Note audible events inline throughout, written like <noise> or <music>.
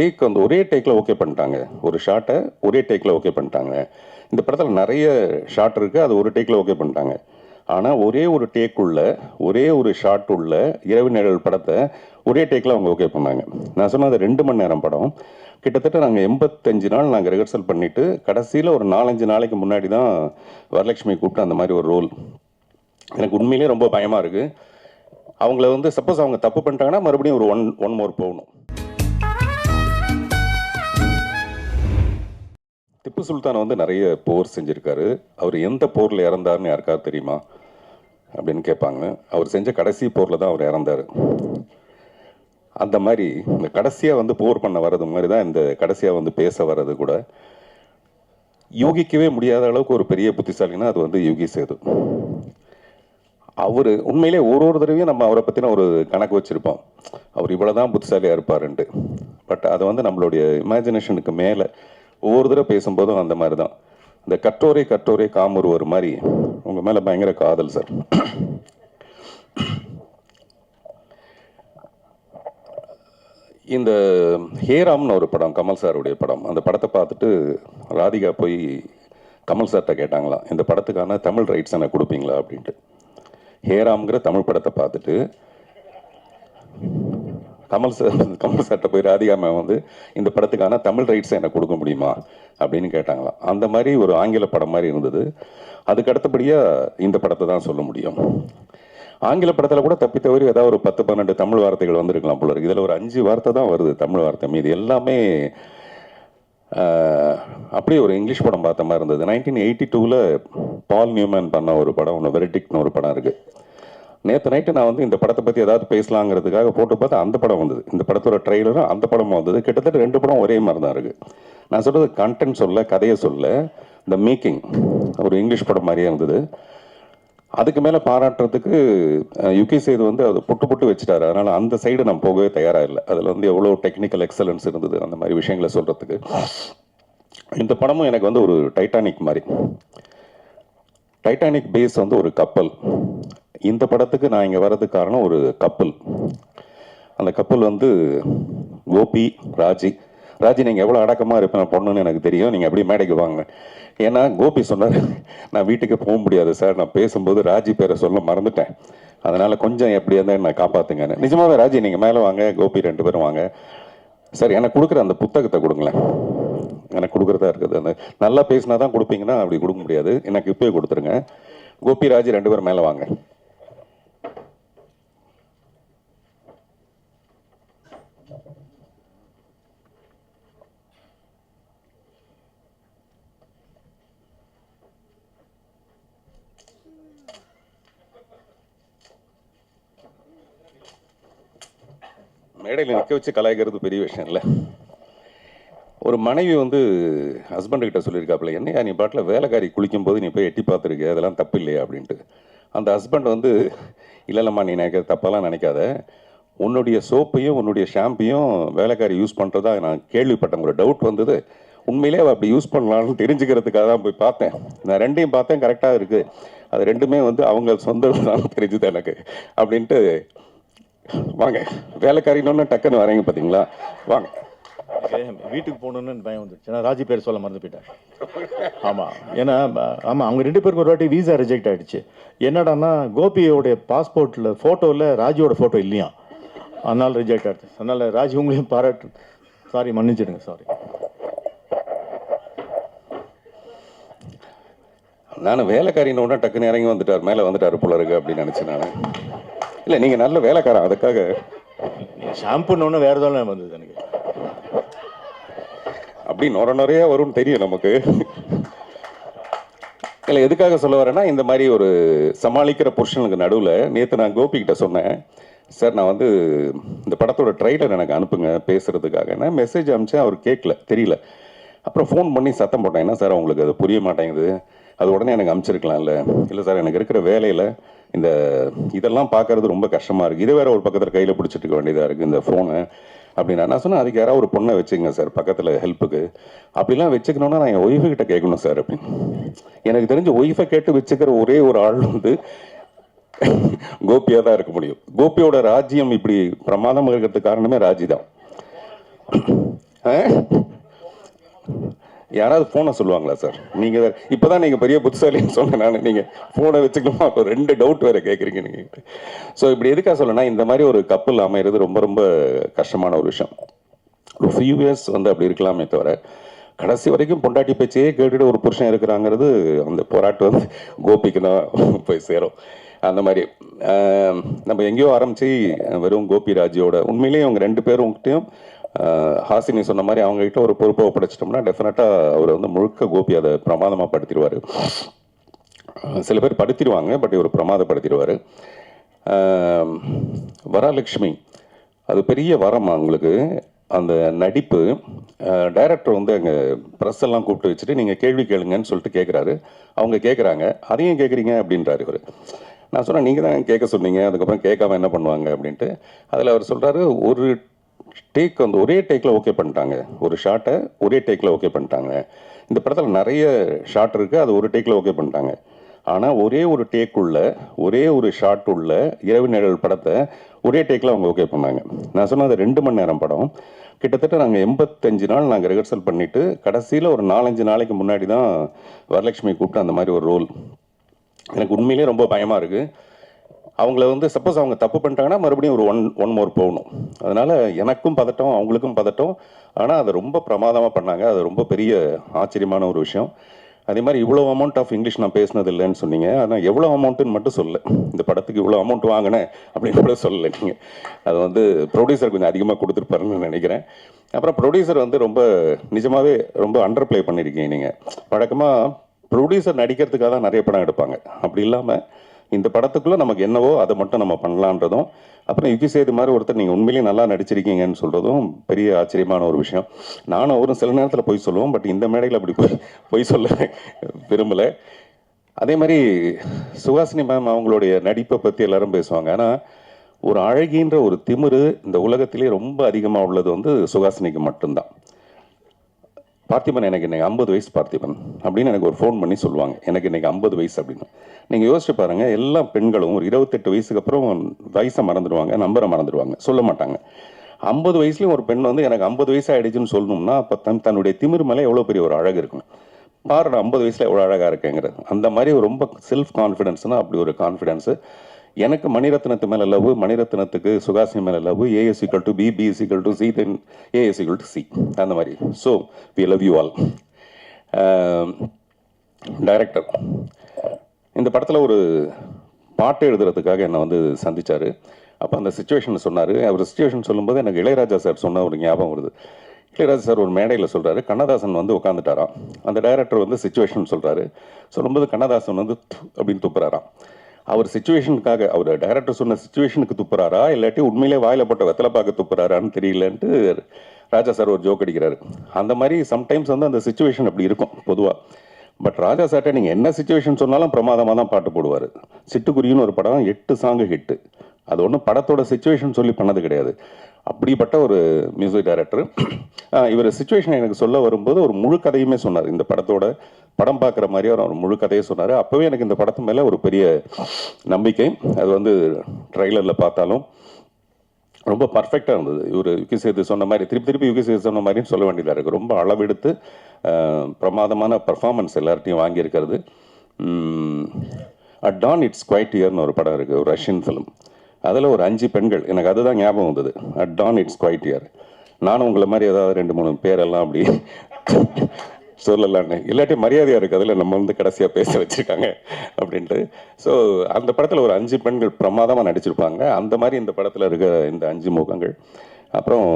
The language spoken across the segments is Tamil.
டேக் வந்து ஒரே டேக்கில் ஓகே பண்ணிட்டாங்க. ஒரு ஷாட்டை ஒரே டேக்கில் ஓகே பண்ணிட்டாங்க. இந்த படத்தில் நிறைய ஷாட் இருக்குது அது ஒரு டேக்கில் ஓகே பண்ணிட்டாங்க. ஆனால் ஒரே ஒரு டேக்குள்ள ஒரே ஒரு ஷாட் உள்ள இரவு நிழல் படத்தை ஒரே டேக்கில் அவங்க ஓகே பண்ணாங்க. நான் சொன்ன அது ரெண்டு மணி நேரம் படம். கிட்டத்தட்ட நாங்கள் எண்பத்தஞ்சு நாள் நாங்கள் ரிஹர்சல் பண்ணிவிட்டு கடைசியில் ஒரு நாலஞ்சு நாளைக்கு முன்னாடி தான் வரலட்சுமி கூப்பிட்டு அந்த மாதிரி ஒரு ரோல் எனக்கு உண்மையிலேயே ரொம்ப பயமாக இருக்குது அவங்கள வந்து சப்போஸ் அவங்க தப்பு பண்ணிட்டாங்கன்னா மறுபடியும் ஒரு ஒன் ஒன் மோர் போகணும். திப்பு சுல்தான் வந்து நிறைய போர் செஞ்சுருக்காரு. அவர் எந்த போரில் இறந்தாருன்னு யாருக்காவது தெரியுமா? அப்படின்னு கேட்பாங்க. அவர் செஞ்ச கடைசி போரில் தான் அவர் இறந்தார். அந்த மாதிரி இந்த கடைசியாக வந்து போர் பண்ண வர்றது மாதிரி தான் இந்த கடைசியாக வந்து பேச வர்றது கூட. யூகிக்கவே முடியாத அளவுக்கு ஒரு பெரிய புத்திசாலினா அது வந்து யூகி சேது. அவர் உண்மையிலே ஒரு ஒரு தடவையும் நம்ம அவரை பற்றின ஒரு கணக்கு வச்சுருப்போம். அவர் இவ்வளோ தான் புத்திசாலியாக இருப்பாருன்ட்டு. பட் அதை வந்து நம்மளுடைய இமேஜினேஷனுக்கு மேலே ஒவ்வொரு தடவை பேசும்போதும் அந்த மாதிரி தான் இந்த கற்றோரை கற்றோரை காமுருவர் மாதிரி. உங்கள் மேலே பயங்கர காதல் சார். இந்த ஹேராம்னு ஒரு படம் கமல் சாருடைய படம் அந்த படத்தை பார்த்துட்டு ராதிகா போய் கமல் சார்கிட்ட கேட்டாங்களாம் இந்த படத்துக்கான தமிழ் ரைட்ஸ் எனக்கு கொடுப்பீங்களா? அப்படின்ட்டு. ஹேராம்ங்கிற தமிழ் படத்தை பார்த்துட்டு கமல் சார் கமல் சார்கிட்ட போய் ராதிகா மேம் வந்து இந்த படத்துக்கான தமிழ் ரைட்ஸ் எனக்கு கொடுக்க முடியுமா? அப்படின்னு கேட்டாங்களாம். அந்த மாதிரி ஒரு ஆங்கில படம் மாதிரி இருந்தது. அதுக்கு அடுத்தபடியாக இந்த படத்தை தான் சொல்ல முடியும். ஆங்கில படத்தில் கூட தப்பி தவறி ஏதாவது ஒரு பத்து பன்னெண்டு தமிழ் வார்த்தைகள் வந்திருக்கலாம் போல இருக்கு. இதில் ஒரு அஞ்சு வார்த்தை தான் வருது தமிழ் வார்த்தை மீது. எல்லாமே அப்படியே ஒரு இங்கிலீஷ் படம் பார்த்த மாதிரி இருந்தது. நைன்டீன் எயிட்டி டூவில் பால் நியூமேன் பண்ண ஒரு படம் ஒன்று வெரிடிக்னு ஒரு படம் இருக்குது நேற்று நைட்டு நான் வந்து இந்த படத்தை பற்றி ஏதாவது பேசலாங்கிறதுக்காக போட்டு பார்த்தா அந்த படம் வந்தது. இந்த படத்தோட ட்ரெய்லரும் அந்த படமும் வந்தது. கிட்டத்தட்ட ரெண்டு படம் ஒரே மாதிரி தான் இருக்குது நான் சொல்கிறது கண்டென்ட் சொல்ல கதையை சொல்ல இந்த மேக்கிங் ஒரு இங்கிலீஷ் படம் மாதிரியே இருந்தது. அதுக்கு மேலே பாராட்டுறதுக்கு யுகி சேது வந்து அது புட்டு புட்டு வச்சுட்டாரு. அதனால் அந்த சைடு நான் போகவே தயாராக இல்லை. அதில் வந்து எவ்வளோ டெக்னிக்கல் எக்ஸலன்ஸ் இருந்தது அந்த மாதிரி விஷயங்களை சொல்கிறதுக்கு இந்த படமும் எனக்கு வந்து ஒரு டைட்டானிக் மாதிரி. டைட்டானிக் பேஸ் வந்து ஒரு கப்பல். இந்த படத்துக்கு நான் இங்கே வர்றதுக்கு காரணம் ஒரு கப்பல். அந்த கப்பல் வந்து கோபி ராஜி. ராஜி நீங்கள் எவ்வளோ அடக்கமாக இருப்பேன் பொண்ணுன்னு எனக்கு தெரியும். நீங்கள் அப்படியே மேடைக்கு வாங்க. ஏன்னா கோபி சொன்னார் நான் வீட்டுக்கு போக முடியாது சார். நான் பேசும்போது ராஜி பேரை சொல்ல மறந்துட்டேன். அதனால் கொஞ்சம் எப்படி இருந்தால் நான் காப்பாற்றுங்க நிஜமாகவே ராஜி நீங்கள் மேலே வாங்க கோபி ரெண்டு பேரும் வாங்க. சார் எனக்கு கொடுக்குற அந்த புத்தகத்தை கொடுங்களேன். எனக்கு கொடுக்குறதா இருக்குது. அந்த நல்லா பேசினா தான் கொடுப்பீங்கன்னா அப்படி கொடுக்க முடியாது. எனக்கு இப்போயே கொடுத்துருங்க. கோபி ராஜி ரெண்டு பேரும் மேலே வாங்க. மேடையில் நிற்க வச்சு கலாய்க்கிறது பெரிய விஷயம் இல்லை. ஒரு மனைவி வந்து ஹஸ்பண்ட் கிட்ட சொல்லியிருக்காப்புல என்னையா நீ பாட்டில் வேலைக்காரி குளிக்கும் போது நீ போய் எட்டி பார்த்துருக்க அதெல்லாம் தப்பு இல்லையா? அப்படின்ட்டு. அந்த ஹஸ்பண்ட் வந்து இல்லை இல்லைம்மா நீ நினைக்க தப்பெல்லாம் நினைக்காத. உன்னுடைய சோப்பையும் உன்னுடைய ஷாம்பையும் வேலைக்காரி யூஸ் பண்ணுறதா நான் கேள்விப்பட்டேன். ஒரு டவுட் வந்தது. உண்மையிலே அவள் அப்படி யூஸ் பண்ணலாம்னு தெரிஞ்சுக்கிறதுக்காக தான் போய் பார்த்தேன். நான் ரெண்டையும் பார்த்தேன் கரெக்டாக இருக்குது அது ரெண்டுமே வந்து அவங்க சொந்த தான் <laughs> தெரிஞ்சுது எனக்கு. அப்படின்ட்டு வாங்க வேலைக்காரின்னு டக்குன்னு வரீங்க பார்த்தீங்களா வாங்க. வீட்டுக்கு போகணுன்னு பயம் வந்துருச்சு. ஏன்னா ராஜி பேர் சொல்ல மறந்து போயிட்டேன். ஆமாம் ஏன்னா ஆமாம் அவங்க ரெண்டு பேருக்கு ஒரு வாட்டி வீசா ரிஜெக்ட் ஆயிடுச்சு. என்னடான்னா கோபியோடைய பாஸ்போர்ட்டில் ஃபோட்டோவில் ராஜியோட ஃபோட்டோ இல்லையா? அதனால ரிஜெக்ட் ஆயிடுச்சு. அதனால ராஜி உங்களையும் பாராட்டு. சாரி மன்னிச்சிடுங்க சாரி நான் வேலைக்காரின்னு டக்குன்னு இறங்கி வந்துட்டார். மேலே வந்துட்டார் போல இருக்கு அப்படின்னு நினச்சேன் நான். இல்லை நீங்கள் நல்ல வேலைக்காரன் அதுக்காக. ஷாம்புன்னு வேறு ஏதாவது வந்தது எனக்கு. அப்படி நொர நொறையா வரும்னு தெரியும் நமக்கு. இல்லை எதுக்காக சொல்ல வரேன்னா இந்த மாதிரி ஒரு சமாளிக்கிற புருஷனுக்கு நடுவில் நேற்று நான் கோபி கிட்ட சொன்னேன். சார் நான் வந்து இந்த படத்தோட ட்ரைலர் எனக்கு அனுப்புங்க பேசுறதுக்காக. நான் மெசேஜ் அனுப்பிச்சேன் அவர் கேட்கல தெரியல. அப்புறம் ஃபோன் பண்ணி சத்தம் போட்டேன். என்ன சார் உங்களுக்கு அது புரிய மாட்டேங்குது? அது உடனே எனக்கு அனுப்பிச்சிருக்கலாம்ல. இல்லை சார் எனக்கு இருக்கிற வேலையில் இந்த இதெல்லாம் பார்க்கறது ரொம்ப கஷ்டமாக இருக்குது இதை வேற ஒரு பக்கத்தில் கையில் பிடிச்சிட்டு இருக்க வேண்டியதாக இருக்குது இந்த ஃபோனை அப்படின்னா நான் சொன்னேன் அதுக்கு யாராவது ஒரு பொண்ணை வச்சுங்க சார் பக்கத்தில் ஹெல்ப்புக்கு அப்படிலாம் வச்சுக்கணுன்னா நான் என் ஒய்ஃபு கிட்ட கேட்கணும் சார் அப்படின்னு. எனக்கு தெரிஞ்ச ஒய்ஃபை கேட்டு வச்சுக்கிற ஒரே ஒரு ஆள் வந்து கோபியாக தான் இருக்க முடியும். கோபியோட ராஜ்யம் இப்படி பிரமாதமாக இருக்கிறதுக்கு காரணமே ராஜி தான் ஆ? யாராவது ஃபோனை சொல்லுவாங்களா சார் நீங்கள் வேறு இப்போ தான் நீங்கள் பெரிய புத்திசாலின்னு சொன்னேன் நான் நீங்கள் ஃபோனை வச்சுக்கணுமா? அப்போ ரெண்டு டவுட் வேறு கேட்குறீங்க நீங்கள் ஸோ இப்படி எதுக்காக சொல்லனா இந்த மாதிரி ஒரு கப்பல் அமைகிறது ரொம்ப ரொம்ப கஷ்டமான ஒரு விஷயம். ஒரு ஃபியூ இயர்ஸ் வந்து அப்படி இருக்கலாமே தவிர கடைசி வரைக்கும் பொண்டாட்டி பேச்சையே கேட்டுட்டு ஒரு புருஷன் இருக்கிறாங்கிறது அந்த போராட்டம் வந்து கோபிக்கு தான் போய் சேரும். அந்த மாதிரி நம்ம எங்கேயோ ஆரம்பித்து வெறும் கோபி ராஜியோட உண்மையிலேயே அவங்க ரெண்டு பேரும் உங்ககிட்டையும் ஹாசினி சொன்ன மாதிரி அவங்ககிட்ட ஒரு பொறுப்பை ஒப்படைச்சிட்டோம்னா டெஃபினட்டாக அவர் வந்து முழுக்க கோபி அதை பிரமாதமாக படுத்திடுவார். சில பேர் படுத்திடுவாங்க பட் இவர் பிரமாதப்படுத்திடுவார். வரலட்சுமி அது பெரிய வரம் அவங்களுக்கு அந்த நடிப்பு டைரக்டர் வந்து அங்கே ப்ரெஸ் எல்லாம் கூப்பிட்டு வச்சுட்டு நீங்கள் கேள்வி கேளுங்கன்னு சொல்லிட்டு கேட்குறாரு அவங்க கேட்குறாங்க அதையும் கேட்குறீங்க அப்படின்றாரு இவர். நான் சொன்னேன் நீங்கள் தான் கேட்க சொன்னீங்க. அதுக்கப்புறம் கேட்காம என்ன பண்ணுவாங்க? அப்படின்ட்டு. அதில் அவர் சொல்கிறாரு ஒரு டேக் வந்து ஒரே டேக்கில் ஓகே பண்ணிட்டாங்க. ஒரு ஷாட்டை ஒரே டேக்கில் ஓகே பண்ணிட்டாங்க. இந்த படத்தில் நிறைய ஷாட் இருக்குது அது ஒரு டேக்கில் ஓகே பண்ணிட்டாங்க. ஆனால் ஒரே ஒரு டேக் உள்ள ஒரே ஒரு ஷாட் உள்ள இரவு நிழல் படத்தை ஒரே டேக்கில் அவங்க ஓகே பண்ணாங்க. நான் சொன்ன அது ரெண்டு மணி நேரம் படம். கிட்டத்தட்ட நாங்கள் எண்பத்தஞ்சு நாள் நாங்கள் ரிஹர்சல் பண்ணிவிட்டு கடைசியில் ஒரு நாலஞ்சு நாளைக்கு முன்னாடி தான் வரலட்சுமி கூப்பிட்டு அந்த மாதிரி ஒரு ரோல் எனக்கு உண்மையிலேயே ரொம்ப பயமாக இருக்குது அவங்கள வந்து சப்போஸ் அவங்க தப்பு பண்ணிட்டாங்கன்னா மறுபடியும் ஒரு ஒன் ஒன் மோர் போகணும். அதனால் எனக்கும் பதட்டம் அவங்களுக்கும் பதட்டம். ஆனால் அதை ரொம்ப பிரமாதமாக பண்ணாங்க. அது ரொம்ப பெரிய ஆச்சரியமான ஒரு விஷயம். அதே மாதிரி இவ்வளோ அமௌண்ட் ஆஃப் இங்கிலீஷ் நான் பேசினது இல்லைன்னு சொன்னீங்க. ஆனால் எவ்வளோ அமௌண்ட்டுன்னு மட்டும் சொல்லல. இந்த படத்துக்கு இவ்வளோ அமௌண்ட் வாங்கினேன் அப்படின்னு கூட சொல்லலை நீங்கள் அது வந்து ப்ரொடியூசர் கொஞ்சம் அதிகமாக கொடுத்துருப்பாருன்னு நினைக்கிறேன். அப்புறம் ப்ரொடியூசர் வந்து ரொம்ப நிஜமாகவே ரொம்ப அண்டர் ப்ளே பண்ணியிருக்கீங்க நீங்கள் வழக்கமாக ப்ரொடியூசர் நடிக்கிறதுக்காக தான் நிறைய படம் எடுப்பாங்க. அப்படி இல்லாமல் இந்த படத்துக்குள்ளே நமக்கு என்னவோ அதை மட்டும் நம்ம பண்ணலான்றதும் அப்புறம் யுகி சேது மாதிரி ஒருத்தர் நீங்கள் உண்மையிலேயே நல்லா நடிச்சிருக்கீங்கன்னு சொல்கிறதும் பெரிய ஆச்சரியமான ஒரு விஷயம். நானும் அவரும் சில நேரத்தில் போய் சொல்லுவோம் பட் இந்த மேடையில் அப்படி போய் பொய் சொல்ல விரும்பலை. அதே மாதிரி சுஹாசினி மேம் அவங்களுடைய நடிப்பை பற்றி எல்லாரும் பேசுவாங்க. ஆனால் ஒரு அழகின்ற ஒரு திமிரு இந்த உலகத்திலே ரொம்ப அதிகமாக உள்ளது வந்து சுஹாசினிக்கு மட்டும்தான். பார்த்திபன் எனக்கு இன்னைக்கு ஐம்பது வயசு பார்த்திபன் அப்படின்னு எனக்கு ஒரு ஃபோன் பண்ணி சொல்லுவாங்க. எனக்கு இன்னைக்கு ஐம்பது வயசு அப்படின்னு. நீங்கள் யோசிச்சு பாருங்க எல்லா பெண்களும் ஒரு இருபத்தெட்டு வயசுக்கு அப்புறம் வயசை மறந்துடுவாங்க நம்பரை மறந்துடுவாங்க சொல்ல மாட்டாங்க. ஐம்பது வயசுலேயும் ஒரு பெண் வந்து எனக்கு ஐம்பது வயசு ஆகிடுச்சுன்னு சொல்லணும்னா அப்போ தன் தன்னுடைய திமிர் மேலே எவ்வளோ பெரிய ஒரு அழகு இருக்கும் பாரு ஐம்பது வயசில் எவ்வளோ அழகாக இருக்கேங்கிறது. அந்த மாதிரி ரொம்ப செல்ஃப் கான்ஃபிடென்ஸ்னால் அப்படி ஒரு கான்ஃபிடென்ஸு எனக்கு மணிரத்னத்து மேலே லவ் மணிரத்னத்துக்கு சுகாசினி மேலே love A is equal to B B is equal to C then A is equal to C அந்த மாதிரி. So we love you all director இந்த படத்தில் ஒரு பாட்டு எழுதுறதுக்காக என்னை வந்து சந்திச்சாரு. அப்போ அந்த சுச்சுவேஷன் சொன்னார். அவர் சுச்சுவேஷன் சொல்லும்போது எனக்கு இளையராஜா சார் சொன்ன ஒரு ஞாபகம் வருது. இளையராஜா சார் ஒரு மேடையில் சொல்கிறாரு கண்ணதாசன் வந்து உட்காந்துட்டாராம் அந்த டைரக்டர் வந்து சுச்சுவேஷன் சொல்கிறாரு சொல்லும்போது கண்ணதாசன் வந்து அப்படின்னு துப்புறாராம். அவர் சுச்சுவேஷனுக்காக அவர் டைரக்டர் சொன்ன சுச்சுவேஷனுக்கு துப்புறாரா? இல்லாட்டி உண்மையிலே வாயில போட்ட வெத்தலை பார்க்க துப்புறாரான்னு தெரியலன்ட்டு ராஜா சார் ஒரு ஜோக் அடிக்கிறாரு. அந்த மாதிரி சம்டைம்ஸ் வந்து அந்த சுச்சுவேஷன் அப்படி இருக்கும் பொதுவாக பட் ராஜா சார்ட்ட நீங்கள் என்ன சுச்சுவேஷன் சொன்னாலும் பிரமாதமாக தான் பாட்டு போடுவார். சிட்டுக்குருவின்னு ஒரு படம் எட்டு சாங்கு ஹிட்டு அது ஒன்றும் படத்தோட சுச்சுவேஷன் சொல்லி பண்ணது கிடையாது. அப்படிப்பட்ட ஒரு மியூசிக் டைரக்டர் இவர் சுச்சுவேஷன் எனக்கு சொல்ல வரும்போது ஒரு முழு கதையுமே சொன்னார். இந்த படத்தோட படம் பார்க்குற மாதிரி அவர் முழு கதையை சொன்னார். அப்போவே எனக்கு இந்த படத்து மேலே ஒரு பெரிய நம்பிக்கை. அது வந்து ட்ரெய்லரில் பார்த்தாலும் ரொம்ப பர்ஃபெக்டாக இருந்தது. இவர் யுகி சேது சொன்ன மாதிரி திருப்பி திருப்பி யுகி சேது சொன்ன மாதிரியும் சொல்ல வேண்டியதாக இருக்குது ரொம்ப அளவெடுத்து பிரமாதமான பர்ஃபார்மன்ஸ் எல்லார்ட்டையும் வாங்கியிருக்கிறது. அட் டான் இட்ஸ் குவைட் இயர்னு ஒரு படம் இருக்குது ஒரு ரஷ்யன் ஃபிலிம் அதில் ஒரு அஞ்சு பெண்கள் எனக்கு அதுதான் ஞாபகம் வந்தது. At dawn it's quiet here. நானும் உங்களை மாதிரி ஏதாவது ரெண்டு மூணு பேரெல்லாம் அப்படி சொல்லலான்னு இல்லாட்டி மரியாதையாக இருக்குது அதில் நம்ம வந்து கடைசியாக பேச வச்சுருக்காங்க அப்படின்ட்டு. ஸோ அந்த படத்தில் ஒரு அஞ்சு பெண்கள் பிரமாதமாக நடிச்சிருப்பாங்க. அந்த மாதிரி இந்த படத்தில் இருக்க இந்த அஞ்சு முகங்கள். அப்புறம்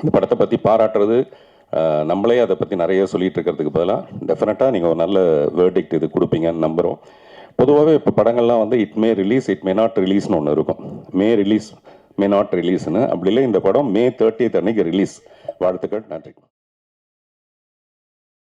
இந்த படத்தை பற்றி பாராட்டுறது நம்மளே அதை பற்றி நிறைய சொல்லிகிட்டு இருக்கிறதுக்கு பதிலாக டெஃபினட்டாக நீங்கள் ஒரு நல்ல வேர்டிக்ட் இது கொடுப்பீங்கன்னு நம்புகிறோம் பொதுவாகவே இப்போ படங்கள்லாம் வந்து it may release it may not ரிலீஸ்னு ஒன்று இருக்கும். மே ரிலீஸ் மே நாட் ரிலீஸ்னு அப்படி இல்லை இந்த படம் மே தேர்ட்டியத் அன்னைக்கு ரிலீஸ் வாழ்த்துக்கள். நன்றி.